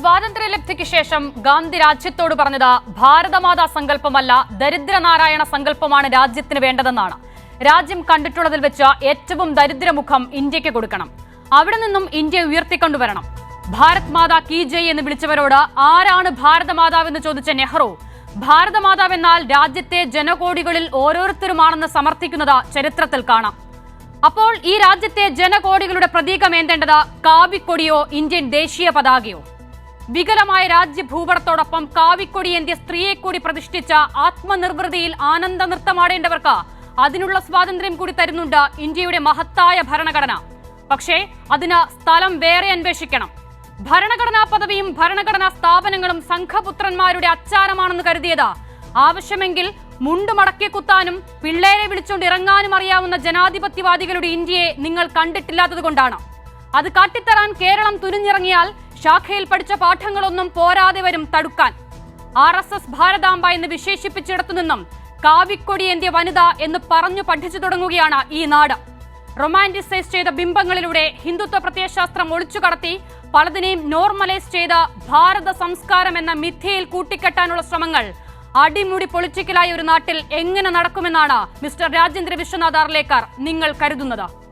സ്വാതന്ത്ര്യലബ്ധിക്ക് ശേഷം ഗാന്ധി രാജ്യത്തോട് പറഞ്ഞത് ഭാരതമാതാ സങ്കല്പമല്ല ദരിദ്രനാരായണ സങ്കല്പമാണ് രാജ്യത്തിന് വേണ്ടതെന്നാണ്. രാജ്യം കണ്ടിട്ടുള്ളതിൽ വെച്ച ഏറ്റവും ദരിദ്രമുഖം ഇന്ത്യയ്ക്ക് കൊടുക്കണം. അവിടെ നിന്നും ഇന്ത്യ ഉയർത്തിക്കൊണ്ടുവരണം ഭാരത് മാതാ കി ജയ് എന്ന് വിളിച്ചവരോട് ആരാണ് ഭാരതമാതാവെന്ന് ചോദിച്ച നെഹ്റു ഭാരതമാതാവെന്നാൽ രാജ്യത്തെ ജനകോടികളിൽ ഓരോരുത്തരുമാണെന്ന് സമർത്ഥിക്കുന്നത് ചരിത്രത്തിൽ കാണാം. അപ്പോൾ ഈ രാജ്യത്തെ ജനകോടികളുടെ പ്രതീകം ഏന്തേണ്ടത് കാവിക്കൊടിയോ ഇന്ത്യൻ ദേശീയ പതാകയോ? വികലമായ രാജ്യഭൂപടത്തോടൊപ്പം കാവിക്കൊടി എന്ത്യ സ്ത്രീയെ കൂടി പ്രതിഷ്ഠിച്ച ആത്മനിർവൃതിയിൽ ആനന്ദ നൃത്തമാടേണ്ടവർക്ക് അതിനുള്ള സ്വാതന്ത്ര്യം കൂടി തരുന്നുണ്ട് ഇന്ത്യയുടെ മഹത്തായ ഭരണഘടന. പക്ഷേ അതിന് സ്ഥലം വേറെ അന്വേഷിക്കണം. ഭരണഘടനാ പദവിയും ഭരണഘടനാ സ്ഥാപനങ്ങളും സംഘപുത്രന്മാരുടെ അച്ചാരമാണെന്ന് കരുതിയത് ആവശ്യമെങ്കിൽ മുണ്ട് മടക്കി കുത്താനും പിള്ളേരെ വിളിച്ചുകൊണ്ട് ഇറങ്ങാനും അറിയാവുന്ന ജനാധിപത്യവാദികളുടെ ഇന്ത്യയെ നിങ്ങൾ കണ്ടിട്ടില്ലാത്തതുകൊണ്ടാണ് അത് കാട്ടിത്തരാൻ കേരളം തുനിഞ്ഞിറങ്ങിയാൽ ശാഖയിൽ പഠിച്ച പാഠങ്ങളൊന്നും പോരാതെ വരും തടുക്കാൻ. ആർ എസ് എസ് ഭാരതാംബ എന്ന് വിശേഷിപ്പിച്ചിടത്തു നിന്നും കാവിക്കൊടി എന്തിയ വനിത എന്ന് പറഞ്ഞു പഠിച്ചു തുടങ്ങുകയാണ് ഈ നാട്. റൊമാന്റിസൈസ് ചെയ്ത ബിംബങ്ങളിലൂടെ ഹിന്ദുത്വ പ്രത്യയശാസ്ത്രം ഒളിച്ചു കടത്തി പലതിനെയും നോർമലൈസ് ചെയ്ത ഭാരത സംസ്കാരം എന്ന മിഥ്യയിൽ കൂട്ടിക്കെട്ടാനുള്ള ശ്രമങ്ങൾ അടിമുടി പൊളിറ്റിക്കലായ ഒരു നാട്ടിൽ എങ്ങനെ നടക്കുമെന്നാണ് മിസ്റ്റർ രാജേന്ദ്ര വിശ്വനാഥ് അർലേക്കർ നിങ്ങൾ കരുതുന്നത്?